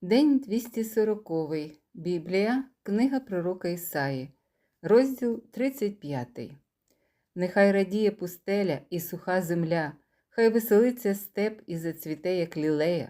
День 240. Біблія, книга пророка Ісаї, розділ 35. Нехай радіє пустеля і суха земля, хай веселиться степ і зацвіте, як лілея,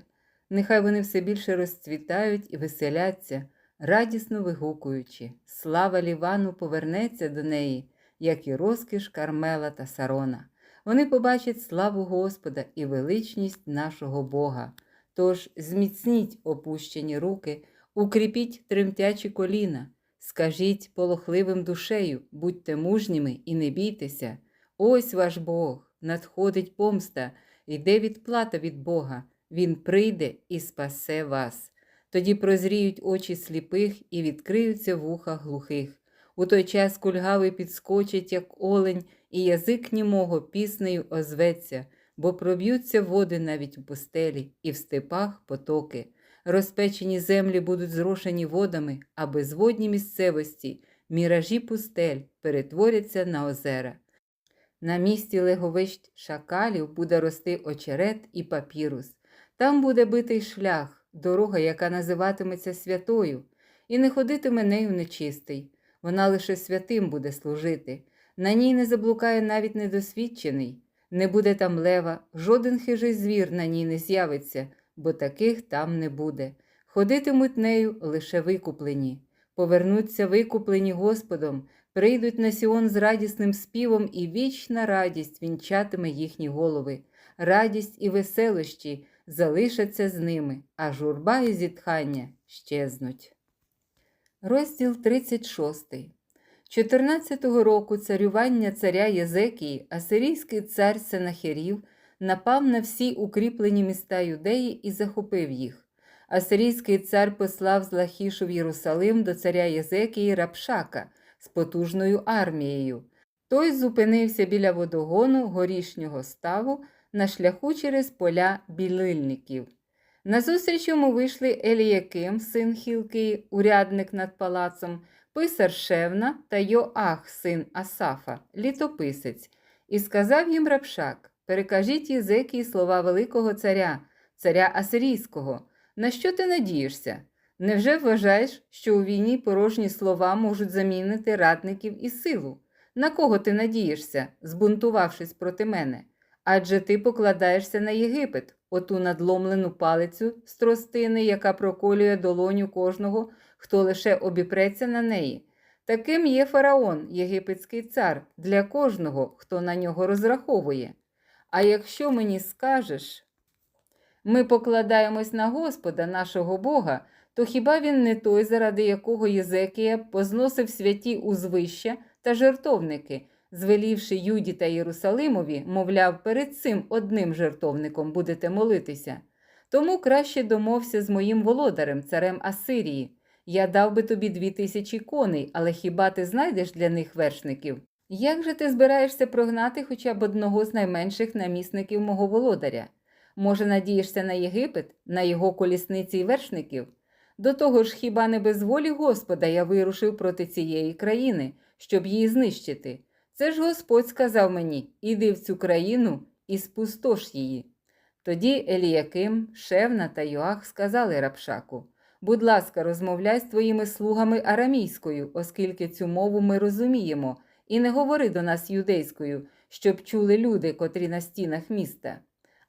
нехай вони все більше розцвітають і веселяться, радісно вигукуючи. Слава Лівану повернеться до неї, як і розкіш Кармела та Сарона. Вони побачать славу Господа і величність нашого Бога. Тож зміцніть опущені руки, укріпіть тремтячі коліна, скажіть полохливим душею, будьте мужніми і не бійтеся. Ось ваш Бог, надходить помста, йде відплата від Бога, Він прийде і спасе вас. Тоді прозріють очі сліпих і відкриються вуха глухих. У той час кульгавий підскочить, як олень, і язик німого піснею озветься бо проб'ються води навіть у пустелі, і в степах потоки. Розпечені землі будуть зрошені водами, а безводні місцевості, міражі пустель перетворяться на озера. На місці леговищ шакалів буде рости очерет і папірус. Там буде битий шлях, дорога, яка називатиметься святою, і не ходитиме нею нечистий. Вона лише святим буде служити. На ній не заблукає навіть недосвідчений. Не буде там лева, жоден хижий звір на ній не з'явиться, бо таких там не буде. Ходитимуть нею лише викуплені, повернуться викуплені Господом, прийдуть на Сіон з радісним співом, і вічна радість вінчатиме їхні голови, радість і веселощі залишаться з ними, а журба і зітхання щезнуть. Розділ 36 14-го року царювання царя Єзекії, асирійський цар Сенахерів напав на всі укріплені міста юдеї і захопив їх. Асирійський цар послав з Лахішу в Єрусалим до царя Єзекії Рапшака з потужною армією. Той зупинився біля водогону горішнього ставу на шляху через поля білильників. Назустріч йому вийшли Еліяким, син Хілкії, урядник над палацом, писар Шевна та Йоах, син Асафа, літописець, і сказав їм Рапшак: Перекажіть Єзекії слова Великого царя, царя Асирійського. На що ти надієшся? Невже вважаєш, що у війні порожні слова можуть замінити радників і силу? На кого ти надієшся, збунтувавшись проти мене? Адже ти покладаєшся на Єгипет, оту надломлену палицю з тростини, яка проколює долоню кожного, хто лише обіпреться на неї. Таким є фараон, єгипетський цар, для кожного, хто на нього розраховує. А якщо мені скажеш, ми покладаємось на Господа, нашого Бога, то хіба він не той, заради якого Єзекія позносив святі узвища та жертовники, звелівши Юді та Єрусалимові, мовляв, перед цим одним жертовником будете молитися. Тому краще домовся з моїм володарем, царем Асирії. Я дав би тобі дві тисячі коней, але хіба ти знайдеш для них вершників? Як же ти збираєшся прогнати хоча б одного з найменших намісників мого володаря? Може, надієшся на Єгипет, на його колісниці й вершників? До того ж, хіба не без волі Господа я вирушив проти цієї країни, щоб її знищити? Це ж Господь сказав мені іди в цю країну і спустош її. Тоді Еліяким, Шевна та Йоах сказали Рапшаку Будь ласка, розмовляй з твоїми слугами арамійською, оскільки цю мову ми розуміємо, і не говори до нас юдейською, щоб чули люди, котрі на стінах міста.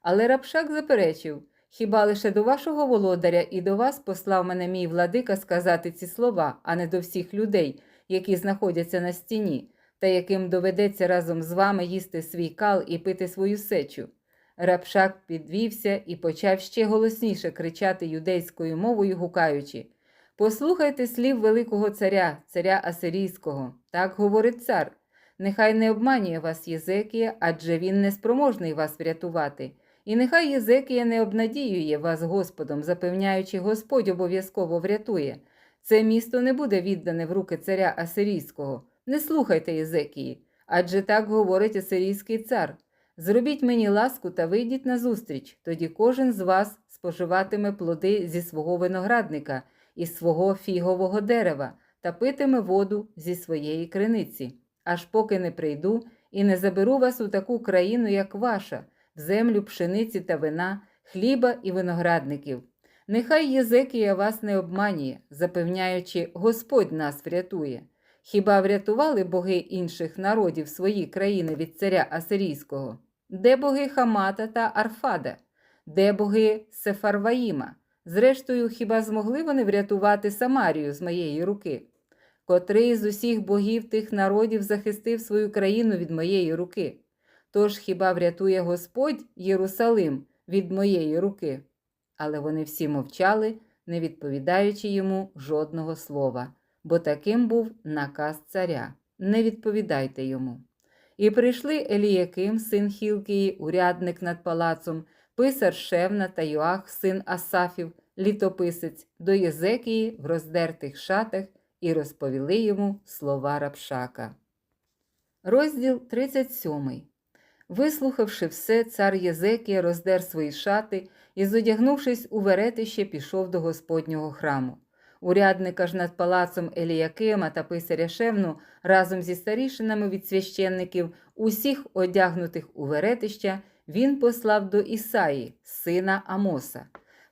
Але Рапшак заперечив хіба лише до вашого володаря і до вас послав мене мій владика сказати ці слова, а не до всіх людей, які знаходяться на стіні, та яким доведеться разом з вами їсти свій кал і пити свою сечу. Рапшак підвівся і почав ще голосніше кричати юдейською мовою, гукаючи Послухайте слів Великого царя, царя Асирійського. Так говорить цар. Нехай не обманює вас Єзекія, адже він неспроможний вас врятувати. І нехай Єзекія не обнадіює вас Господом, запевняючи, Господь обов'язково врятує. Це місто не буде віддане в руки царя Асирійського. Не слухайте Єзекії, адже так говорить Асирійський цар. Зробіть мені ласку та вийдіть назустріч, тоді кожен з вас споживатиме плоди зі свого виноградника і свого фігового дерева та питиме воду зі своєї криниці, аж поки не прийду і не заберу вас у таку країну, як ваша, в землю пшениці та вина, хліба і виноградників. Нехай Єзекія вас не обманює, запевняючи, Господь нас врятує. Хіба врятували боги інших народів свої країни від царя Асирійського? Де боги Хамата та Арфада? Де боги Сефарваїма? Зрештою, хіба змогли вони врятувати Самарію з моєї руки? Котрий з усіх богів тих народів захистив свою країну від моєї руки? Тож хіба врятує Господь Єрусалим від моєї руки? Але вони всі мовчали, не відповідаючи йому жодного слова, бо таким був наказ царя не відповідайте йому. І прийшли Еліяким, син Хілкії, урядник над палацом, писар Шевна та Йоах, син Асафів, літописець, до Єзекії в роздертих шатах і розповіли йому слова Рапшака. Розділ 37. Вислухавши все, цар Єзекія роздер свої шати і, зодягнувшись у веретище, пішов до Господнього храму. Урядника ж над палацом Еліякима та писаря Шевну разом зі старішинами від священників, усіх одягнутих у веретища, він послав до Ісаї, сина Амоса.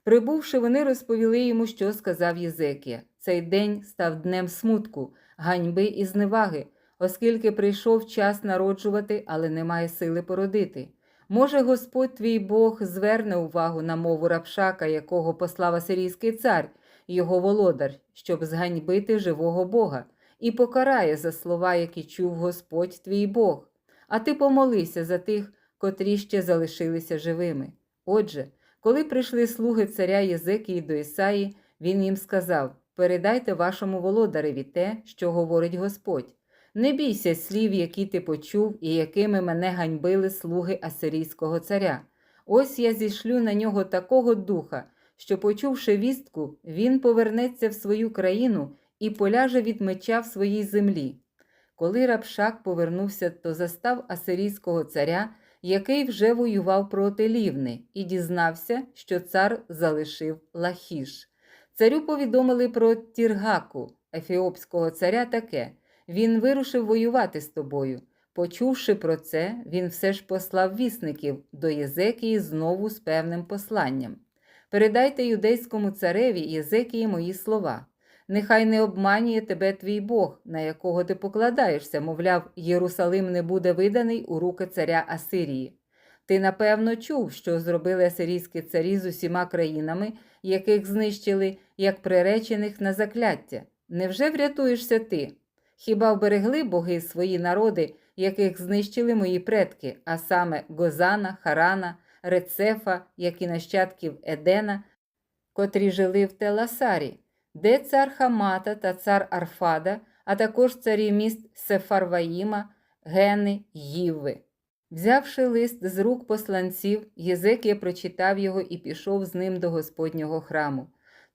Прибувши, вони розповіли йому, що сказав Єзекія. Цей день став днем смутку, ганьби і зневаги, оскільки прийшов час народжувати, але немає сили породити. Може, Господь твій Бог зверне увагу на мову рапшака, якого послав асирійський цар, його володар, щоб зганьбити живого Бога, і покарає за слова, які чув Господь твій Бог. А ти помолися за тих, котрі ще залишилися живими. Отже, коли прийшли слуги царя Єзекії до Ісаї, він їм сказав: Передайте вашому володареві те, що говорить Господь. Не бійся слів, які ти почув, і якими мене ганьбили слуги Асирійського царя. Ось я зішлю на нього такого духа, що, почувши вістку, він повернеться в свою країну і поляже від меча в своїй землі. Коли Рапшак повернувся, то застав Асирійського царя, який вже воював проти Лівни, і дізнався, що цар залишив Лахіш. Царю повідомили про Тіргаку, ефіопського царя, таке він вирушив воювати з тобою. Почувши про це, він все ж послав вісників до Єзекії знову з певним посланням. Передайте юдейському цареві Єзекії мої слова. Нехай не обманює тебе твій Бог, на якого ти покладаєшся, мовляв, Єрусалим не буде виданий у руки царя Асирії. Ти, напевно, чув, що зробили асирійські царі з усіма країнами, яких знищили, як приречених на закляття. Невже врятуєшся ти? Хіба вберегли боги свої народи, яких знищили мої предки, а саме Гозана, Харана, Рецефа, як і нащадків Едена, котрі жили в Теласарі, де цар Хамата та цар Арфада, а також царі міст Сефарваїма, Гени, Їви. Взявши лист з рук посланців, Єзекія прочитав його і пішов з ним до Господнього храму.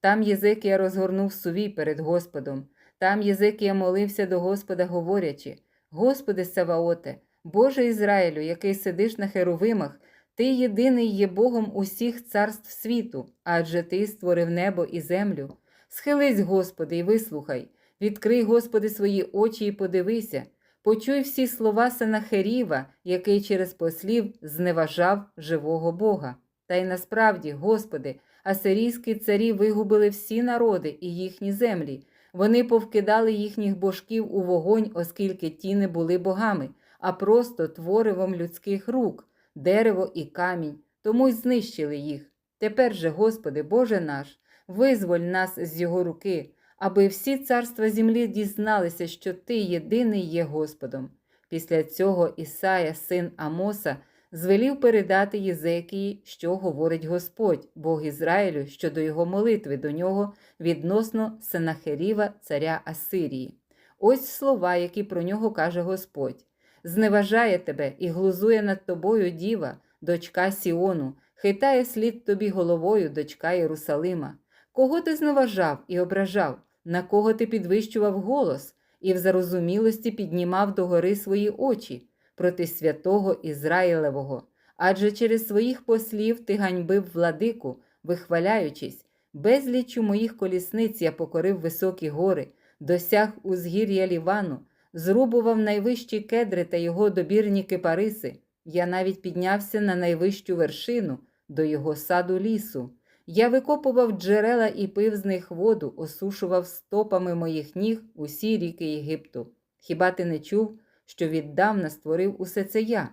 Там Єзекія розгорнув сувій перед Господом. Там Єзекія молився до Господа, говорячи: Господи Саваоте, Боже Ізраїлю, який сидиш на херовимах, Ти єдиний є Богом усіх царств світу, адже Ти створив небо і землю. Схились, Господи, і вислухай, відкрий, Господи, свої очі і подивися, почуй всі слова Сенахеріва, який через послів зневажав живого Бога. Та й насправді, Господи, асирійські царі вигубили всі народи і їхні землі. Вони повкидали їхніх божків у вогонь, оскільки ті не були богами, а просто творивом людських рук, дерево і камінь, тому й знищили їх. Тепер же, Господи, Боже наш, визволь нас з його руки, аби всі царства землі дізналися, що Ти єдиний є Господом. Після цього Ісая, син Амоса, звелів передати Єзекії, що говорить Господь, Бог Ізраїлю, щодо його молитви до нього відносно Сенахеріва, царя Асирії. Ось слова, які про нього каже Господь: зневажає тебе і глузує над тобою діва, дочка Сіону, хитає слід тобі головою, дочка Єрусалима. Кого ти зневажав і ображав, на кого ти підвищував голос? І в зарозумілості піднімав догори свої очі проти святого Ізраїлевого, адже через своїх послів ти ганьбив владику, вихваляючись, безлічу моїх колісниць я покорив високі гори, досяг узгір'я Лівану, зрубував найвищі кедри та його добірні кипариси. Я навіть піднявся на найвищу вершину до його саду лісу. Я викопував джерела і пив з них воду, осушував стопами моїх ніг усі ріки Єгипту. Хіба ти не чув, що віддавна створив усе це я?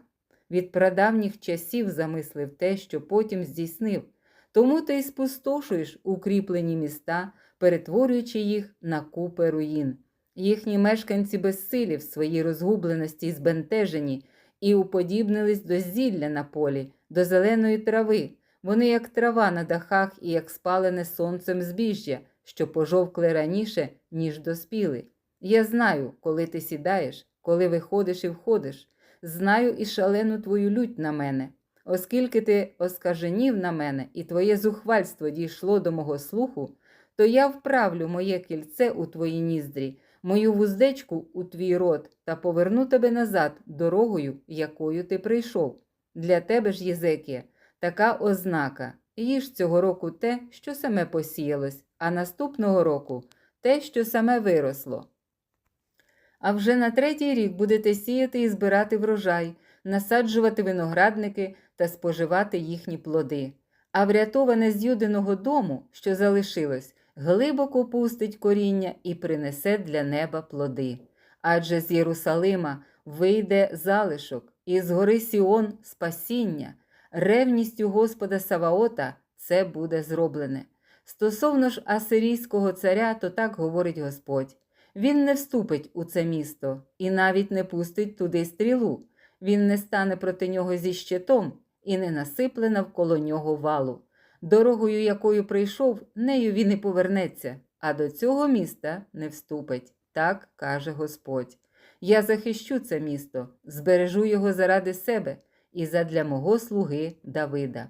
Від прадавніх часів замислив те, що потім здійснив. Тому ти й спустошуєш укріплені міста, перетворюючи їх на купи руїн. Їхні мешканці безсилі в своїй розгубленості й збентежені, і уподібнились до зілля на полі, до зеленої трави. Вони як трава на дахах і як спалене сонцем збіжжя, що пожовкли раніше, ніж доспіли. Я знаю, коли ти сідаєш, коли виходиш і входиш. Знаю і шалену твою лють на мене. Оскільки ти оскаженів на мене, і твоє зухвальство дійшло до мого слуху, то я вправлю моє кільце у твої ніздрі, мою вуздечку у твій рот та поверну тебе назад дорогою, якою ти прийшов. Для тебе ж, Єзекія, така ознака. Їж цього року те, що саме посіялось, а наступного року те, що саме виросло. А вже на третій рік будете сіяти і збирати врожай, насаджувати виноградники та споживати їхні плоди. А врятоване з юдиного дому, що залишилось, глибоко пустить коріння і принесе для неба плоди. Адже з Єрусалима вийде залишок, і з гори Сіон спасіння, ревністю Господа Саваота це буде зроблене. Стосовно ж асирійського царя, то так говорить Господь. Він не вступить у це місто і навіть не пустить туди стрілу. Він не стане проти нього зі щитом і не насипле навколо нього валу. Дорогою, якою прийшов, нею він і повернеться, а до цього міста не вступить. Так каже Господь. Я захищу це місто, збережу його заради себе і задля мого слуги Давида.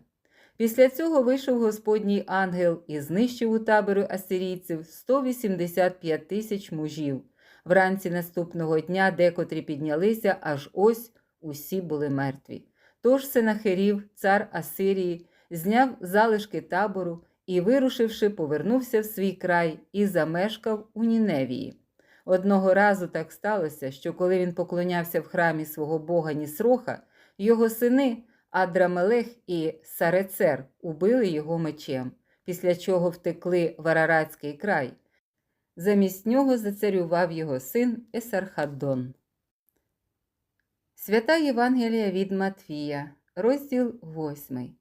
Після цього вийшов Господній ангел і знищив у табору асирійців 185 тисяч мужів. Вранці наступного дня декотрі піднялися, аж ось усі були мертві. Тож Сенахерів, цар Асирії, зняв залишки табору і, вирушивши, повернувся в свій край і замешкав у Ніневії. Одного разу так сталося, що коли він поклонявся в храмі свого бога Нісроха, його сини Адрамелех і Сарецер убили його мечем, після чого втекли в Араратський край. Замість нього зацарював його син Есархаддон. Свята Євангелія від Матфія, розділ 8.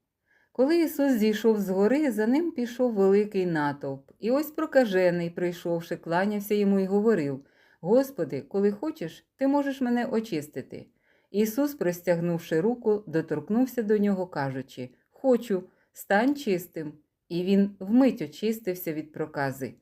Коли Ісус зійшов з гори, за ним пішов великий натовп, і ось прокажений, прийшовши, кланявся йому і говорив: Господи, коли хочеш, ти можеш мене очистити. Ісус, простягнувши руку, доторкнувся до нього, кажучи: Хочу, стань чистим. І він вмить очистився від прокази.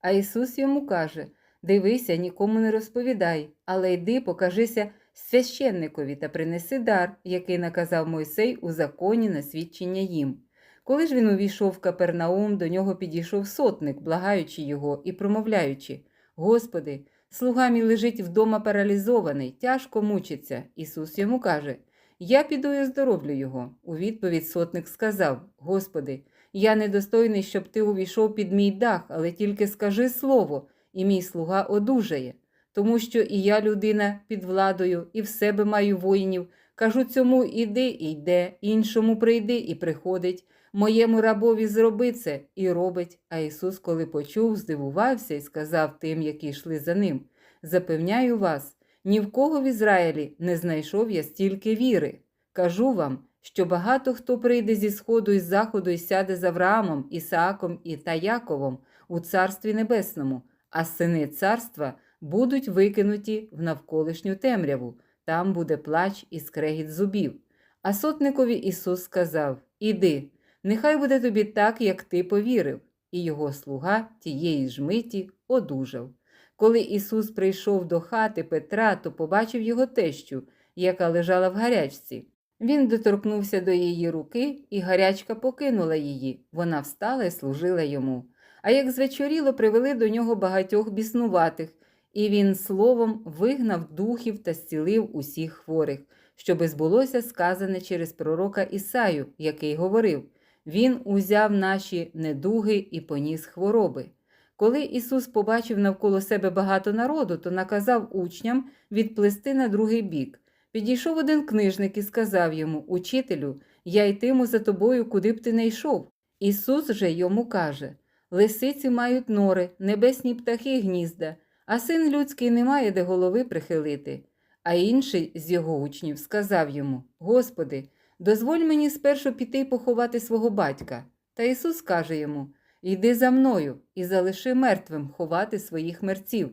А Ісус йому каже: Дивися, нікому не розповідай, але йди, покажися священникові та принеси дар, який наказав Мойсей у законі на свідчення їм. Коли ж він увійшов в Капернаум, до нього підійшов сотник, благаючи його і промовляючи: Господи, слуга мій лежить вдома паралізований, тяжко мучиться. Ісус йому каже: Я піду і оздоровлю його. У відповідь сотник сказав: Господи, я недостойний, щоб ти увійшов під мій дах, але тільки скажи слово, і мій слуга одужає тому що і я людина під владою, і в себе маю воїнів. Кажу цьому іди і йде, іншому прийди і приходить. Моєму рабові зроби це і робить. А Ісус, коли почув, здивувався і сказав тим, які йшли за ним: Запевняю вас, ні в кого в Ізраїлі не знайшов я стільки віри. Кажу вам, що багато хто прийде зі сходу і з заходу і сяде з Авраамом, Ісааком і та Яковом у Царстві Небесному, а сини царства будуть викинуті в навколишню темряву, там буде плач і скрегіт зубів. А сотникові Ісус сказав: Іди, нехай буде тобі так, як ти повірив, і його слуга тієї ж миті одужав. Коли Ісус прийшов до хати Петра, то побачив його тещу, яка лежала в гарячці. Він доторкнувся до її руки, і гарячка покинула її. Вона встала і служила йому. А як звечоріло, привели до нього багатьох біснуватих, і він словом вигнав духів та зцілив усіх хворих, щоби збулося сказане через пророка Ісаю, який говорив: Він узяв наші недуги і поніс хвороби. Коли Ісус побачив навколо себе багато народу, то наказав учням відплисти на другий бік. Підійшов один книжник і сказав йому: Учителю, я йтиму за тобою, куди б ти не йшов. Ісус же йому каже Лисиці мають нори, небесні птахи гнізда, а син людський не має де голови прихилити. А інший з його учнів сказав йому Господи, дозволь мені спершу піти поховати свого батька. Та Ісус каже йому Йди за мною і залиши мертвим ховати своїх мерців.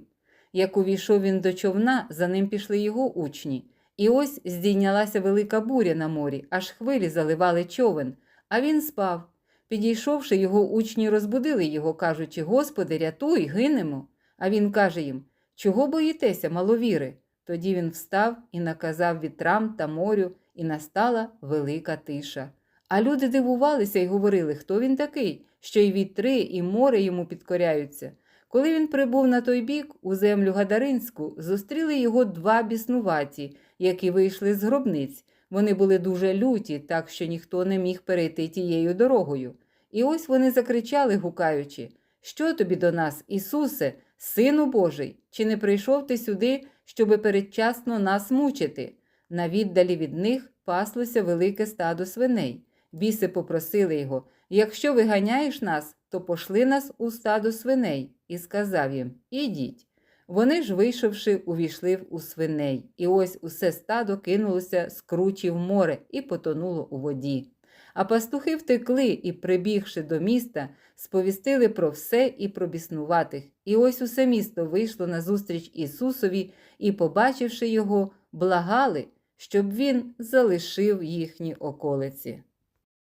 Як увійшов він до човна, за ним пішли його учні. І ось здійнялася велика буря на морі, аж хвилі заливали човен, а він спав. Підійшовши, його учні розбудили його, кажучи: Господи, рятуй, гинемо. А він каже їм: Чого боїтеся, маловіри? Тоді він встав і наказав вітрам та морю, і настала велика тиша. А люди дивувалися і говорили, хто він такий, що й вітри, і море йому підкоряються. Коли він прибув на той бік, у землю Гадаринську, зустріли його два біснуваті, які вийшли з гробниць. Вони були дуже люті, так що ніхто не міг перейти тією дорогою. І ось вони закричали, гукаючи: Що тобі до нас, Ісусе, Сину Божий? Чи не прийшов ти сюди, щоби передчасно нас мучити? На віддалі від них паслося велике стадо свиней. Біси попросили його: Якщо виганяєш нас, то пошли нас у стадо свиней, і сказав їм: Ідіть. Вони ж, вийшовши, увійшли у свиней, і ось усе стадо кинулося з кручі в море і потонуло у воді. А пастухи втекли і, прибігши до міста, сповістили про все і про біснуватих. І ось усе місто вийшло назустріч Ісусові і, побачивши його, благали, щоб він залишив їхні околиці.